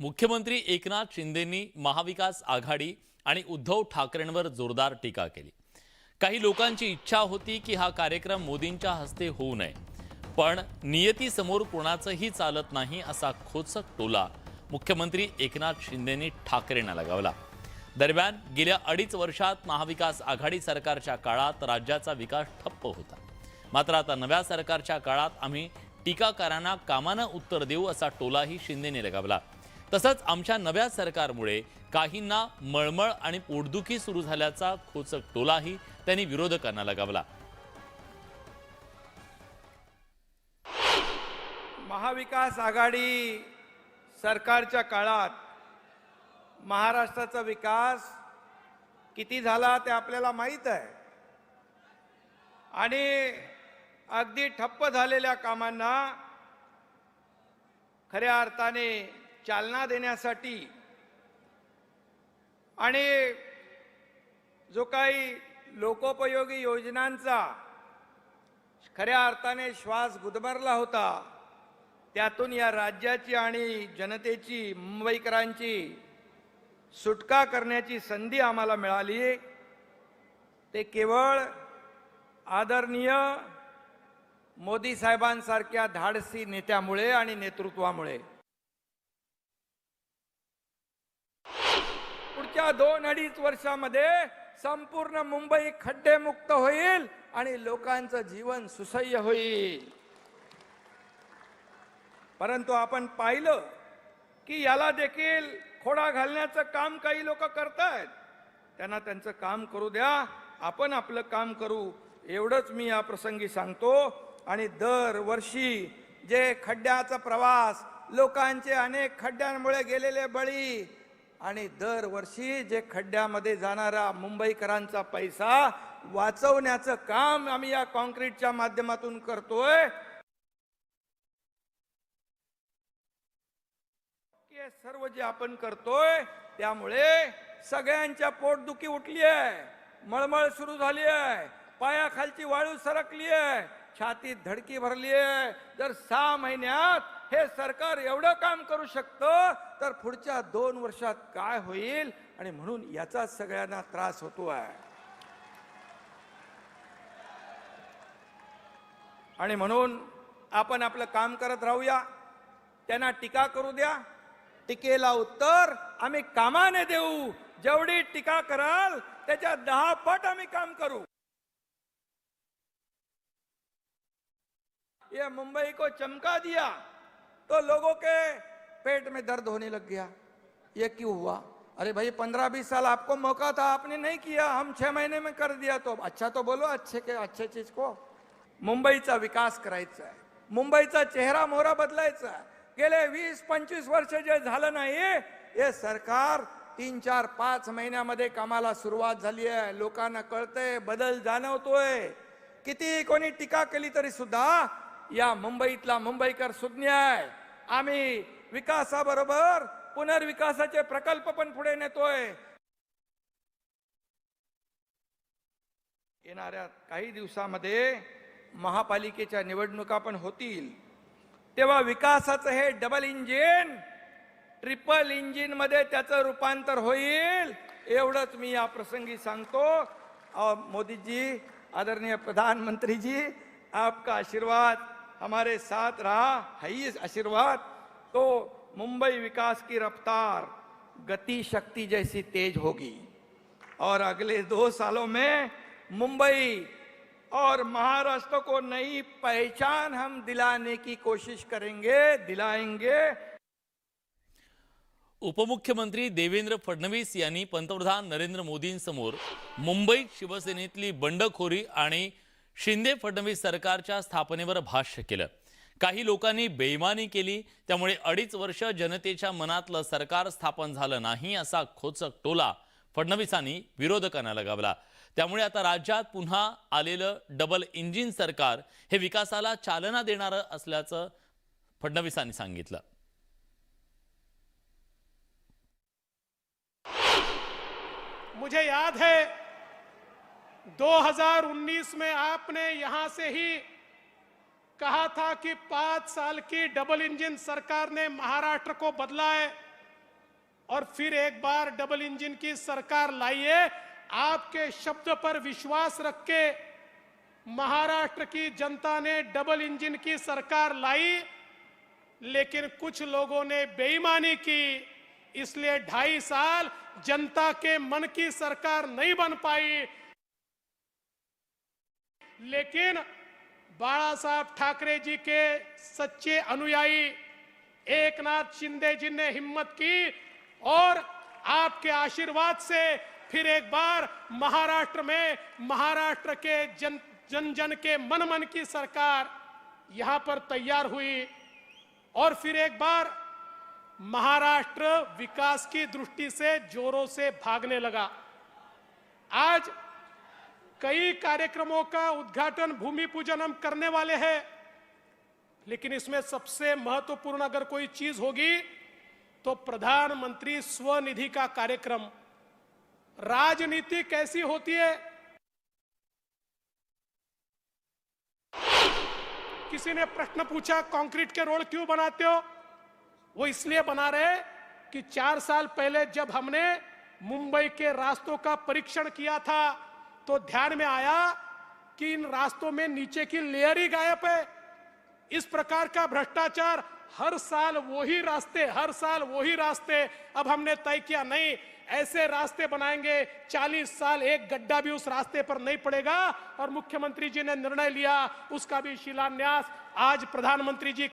मुख्यमंत्री एकनाथ शिंदेंनी महाविकास आघाडी आणि उद्धव ठाकरेंवर जोरदार टीका केली. काही लोकांची इच्छा होती की हा कार्यक्रम मोदींच्या हस्ते होऊ नये पण नियतीसमोर कोणाचंही चालत नाही असा खोचक टोला मुख्यमंत्री एकनाथ शिंदेंनी ठाकरेंना लगावला. दरम्यान गेल्या अडीच वर्षात महाविकास आघाडी सरकारच्या काळात राज्याचा विकास ठप्प होता. मात्र आता नव्या सरकारच्या काळात आम्ही टीकाकारांना कामानं उत्तर देऊ असा टोलाही शिंदेने लगावला. तसंच आमच्या नव्या सरकारमुळे काहींना मळमळ आणि पोटदुखी सुरू झाल्याचा खोचक टोलाही त्यांनी विरोधकांना लगावला. महाविकास आघाडी सरकारच्या काळात महाराष्ट्राचा विकास किती झाला ते आपल्याला माहीत आहे. आणि अगदी ठप्प झालेल्या कामांना खऱ्या अर्थाने चालना देण्यासाठी. आणि जो काही लोकोपयोगी योजनांचा खऱ्या अर्थाने श्वास गुदमरला होता त्यातून या राज्याची आणि जनतेची मुंबईकरांची सुटका करण्याची संधी आम्हाला मिळाली. ते केवळ आदरणीय मोदी साहेबांसारख्या धाडसी नेत्यामुळे आणि नेतृत्वामुळे. पुढच्या दोन अडीच वर्षामध्ये संपूर्ण मुंबई खड्डेमुक्त होईल आणि लोकांचं जीवन सुसह्य होईल. परंतु आपण पाहिलं की याला देखील खोडा घालण्याचं काम काही लोक करतायत. त्यांना त्यांचं काम करू द्या आपण आपलं काम करू. एवढंच मी या प्रसंगी सांगतो. आणि दरवर्षी जे खड्ड्याचा प्रवास लोकांचे अनेक खड्ड्यांमुळे गेलेले बळी आणि दरवर्षी जे खड्ड्यामध्ये जाणारा मुंबईकरांचा पैसा वाचवण्याचं काम आम्ही या कॉन्क्रीटच्या माध्यमातून करतोय. सर्व जे आपण करतोय त्यामुळे सगळ्यांच्या पोटदुखी उठली आहे मळमळ सुरू झाली आहे पायाखालची वाळू सरकली आहे छातीत धडकी भरली आहे जर सहा महिन्यात हे सरकार एवढं काम करू शकतं तर पुढच्या दोन वर्षात काय होईल? आणि म्हणून याचा सगळ्यांना त्रास होतो आहे. आणि म्हणून आपण आपलं काम करत राहूया. त्यांना टीका करू द्या. टीकेला उत्तर आम्ही कामाने देऊ. जेवढी टीका कराल त्याच्या दहा पट आम्ही काम करू. ये मुंबई को चमका दिया. तो लोगों के पेट में दर्द होने लग गया। ये क्यों हुआ? अरे भाई पंद्रह बीस साल आपको मौका था आपने नहीं किया हम छह महीने में कर दिया तो। अच्छा तो बोलो अच्छे के अच्छे चीज को। मुंबईचा विकास करायचा आहे मुंबईचा चेहरा मोहरा बदलायचा आहे गेले वीस पंचवीस वर्ष जे झालं नाही हे सरकार तीन चार पाच महिन्यामध्ये कामाला सुरुवात झाली आहे. लोकांना कळतंय बदल जाणवतोय. किती कोणी टीका केली तरी सुद्धा या मुंबईतला मुंबईकर सुज्ञ आहे. आम्ही विकासाबरोबर पुनर्विकासाचे प्रकल्प पण पुढे नेतोय. येणाऱ्या काही दिवसामध्ये महापालिकेच्या निवडणुका पण होतील. तेव्हा विकासाचं हे डबल इंजिन ट्रिपल इंजिनमध्ये त्याचं रूपांतर होईल एवढंच मी या प्रसंगी सांगतो. मोदीजी आदरणीय प्रधानमंत्रीजी आपका आशीर्वाद हमारे साथ रहा है आशीर्वाद. तो मुंबई विकास की रफ्तार गति शक्ति जैसी तेज होगी। और अगले दो सालों में मुंबई और महाराष्ट्र को नई पहचान हम दिलाने की कोशिश करेंगे दिलाएंगे। उपमुख्यमंत्री देवेंद्र फडणवीस यांनी पंतप्रधान नरेंद्र मोदींसमोर मुंबईत शिवसेनेतली बंडखोरी आणि शिंदे फडणवीस सरकारच्या स्थापनेवर भाष्य केलं. काही लोकांनी बेईमानी केली त्यामुळे अडीच वर्ष जनतेच्या मनातलं सरकार स्थापन झालं नाही असा खोचक टोला फडणवीसांनी विरोधकांना लगावला. त्यामुळे आता राज्यात पुन्हा आलेलं डबल इंजिन सरकार हे विकासाला चालना देणारं असल्याचं फडणवीसांनी सांगितलं. मुझे याद है 2019 में आपने यहां से ही कहा था कि पाँच साल की डबल इंजन सरकार ने महाराष्ट्र को बदला है और फिर एक बार डबल इंजन की सरकार लाइए आपके शब्द पर विश्वास रख के महाराष्ट्र की जनता ने डबल इंजन की सरकार लाई, लेकिन कुछ लोगों ने बेईमानी की। इसलिए ढाई साल जनता के मन की सरकार नहीं बन पाई। लेकिन बाला साहब ठाकरे जी के सच्चे अनुयायी एक नाथ शिंदे जी ने हिम्मत की और आपके आशीर्वाद से फिर एक बार महाराष्ट्र में, महाराष्ट्र के जन जन जन के मन मन की सरकार यहाँ पर तैयार हुई और फिर एक बार महाराष्ट्र विकास की दृष्टि से जोरों से भागने लगा। आज कई कार्यक्रमों का उद्घाटन भूमि पूजन हम करने वाले हैं। लेकिन इसमें सबसे महत्वपूर्ण अगर कोई चीज़ होगी तो प्रधानमंत्री स्वनिधि का कार्यक्रम। राजनीति कैसी होती है? किसी ने प्रश्न पूछा कंक्रीट के रोड क्यों बनाते हो? वो इसलिए बना रहे कि चार साल पहले जब हमने मुंबई के रास्तों का परीक्षण किया था तो ध्यान में आया कि इन रास्तों में नीचे की लेयर ही गायब है। इस प्रकार का भ्रष्टाचार हर साल वही रास्ते, हर साल वही रास्ते अब हमने तय किया नहीं। ऐसे रास्ते बनाएँगे 40 साल एक गड्ढा भी उस रास्ते पर नहीं पड़ेगा। और मुख्यमंत्री जी ने निर्णय लिया, उसका भी शिलान्यास। आज प्रधानमंत्री जी